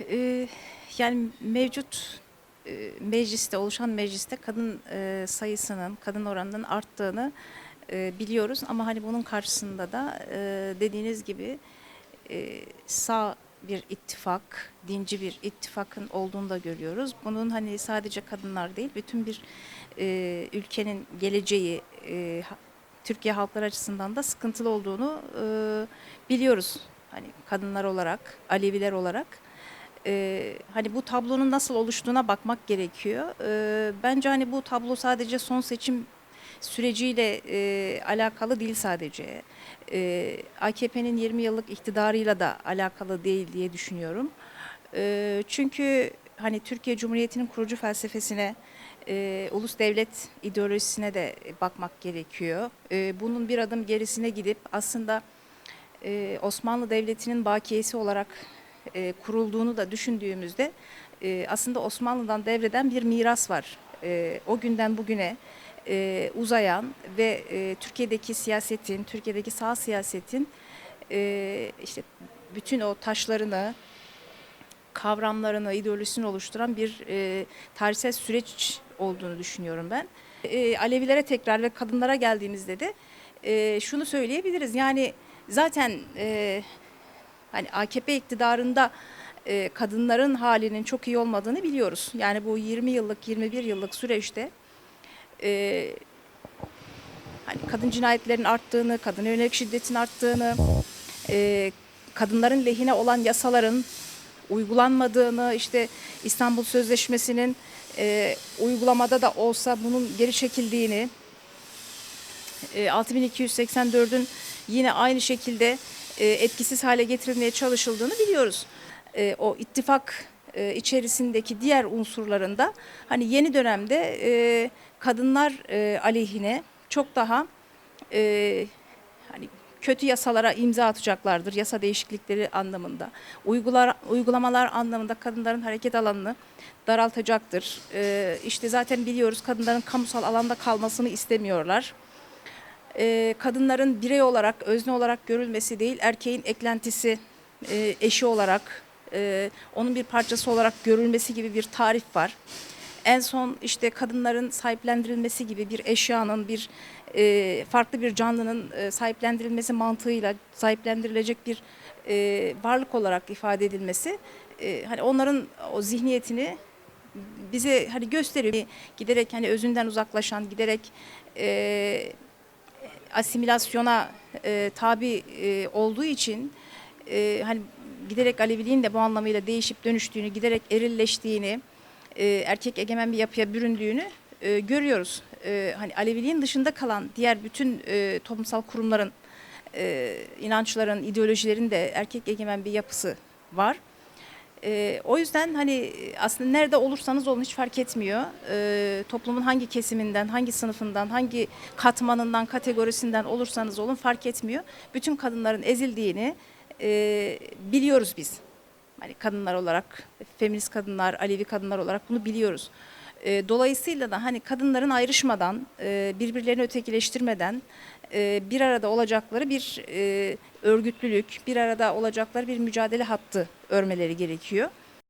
Ee, yani mevcut e, mecliste oluşan mecliste kadın e, sayısının, kadın oranının arttığını e, biliyoruz ama hani bunun karşısında da dediğiniz gibi sağ bir ittifak, dinci bir ittifakın olduğunu da görüyoruz. Bunun hani sadece kadınlar değil, bütün bir e, ülkenin geleceği, e, Türkiye halkları açısından da sıkıntılı olduğunu e, biliyoruz. Hani kadınlar olarak, Aleviler olarak. E, hani bu tablonun nasıl oluştuğuna bakmak gerekiyor. E, bence hani bu tablo sadece son seçim süreciyle e, alakalı değil sadece. E, AKP'nin 20 yıllık iktidarıyla da alakalı değil diye düşünüyorum. E, çünkü hani Türkiye Cumhuriyeti'nin kurucu felsefesine, e, ulus devlet ideolojisine de bakmak gerekiyor. E, bunun bir adım gerisine gidip aslında e, Osmanlı Devleti'nin bakiyesi olarak e, kurulduğunu da düşündüğümüzde e, aslında Osmanlı'dan devreden bir miras var. E, o günden bugüne e, uzayan ve e, Türkiye'deki siyasetin, Türkiye'deki sağ siyasetin e, işte bütün o taşlarını, kavramlarını, ideolojisini oluşturan bir e, tarihsel süreç olduğunu düşünüyorum ben. E, Alevilere tekrar ve kadınlara geldiğimizde de e, şunu söyleyebiliriz. Yani zaten e, hani AKP iktidarında e, kadınların halinin çok iyi olmadığını biliyoruz. Yani bu 20 yıllık, 21 yıllık süreçte e, hani kadın cinayetlerin arttığını, kadına yönelik şiddetin arttığını, e, kadınların lehine olan yasaların uygulanmadığını, işte İstanbul Sözleşmesi'nin e, uygulamada da olsa bunun geri çekildiğini, e, 6284'ün yine aynı şekilde etkisiz hale getirilmeye çalışıldığını biliyoruz. E, o ittifak e, içerisindeki diğer unsurlarında hani yeni dönemde e, kadınlar e, aleyhine çok daha e, hani kötü yasalara imza atacaklardır. Yasa değişiklikleri anlamında. Uygular, uygulamalar anlamında kadınların hareket alanını daraltacaktır. E, işte zaten biliyoruz kadınların kamusal alanda kalmasını istemiyorlar e, kadınların birey olarak, özne olarak görülmesi değil, erkeğin eklentisi, e, eşi olarak, e, onun bir parçası olarak görülmesi gibi bir tarif var. En son işte kadınların sahiplendirilmesi gibi bir eşyanın, bir e, farklı bir canlının e, sahiplendirilmesi mantığıyla sahiplendirilecek bir e, varlık olarak ifade edilmesi, e, hani onların o zihniyetini bize hani gösteriyor. Giderek hani özünden uzaklaşan, giderek e, asimilasyona e, tabi e, olduğu için e, hani giderek Aleviliğin de bu anlamıyla değişip dönüştüğünü, giderek erilleştiğini, e, erkek egemen bir yapıya büründüğünü e, görüyoruz. E, hani Aleviliğin dışında kalan diğer bütün e, toplumsal kurumların, e, inançların, ideolojilerin de erkek egemen bir yapısı var. E, o yüzden hani aslında nerede olursanız olun hiç fark etmiyor. E, toplumun hangi kesiminden, hangi sınıfından, hangi katmanından, kategorisinden olursanız olun fark etmiyor. Bütün kadınların ezildiğini e, biliyoruz biz. Hani kadınlar olarak, feminist kadınlar, Alevi kadınlar olarak bunu biliyoruz. E, dolayısıyla da hani kadınların ayrışmadan, e, birbirlerini ötekileştirmeden e, bir arada olacakları bir e, örgütlülük, bir arada olacakları bir mücadele hattı örmeleri gerekiyor.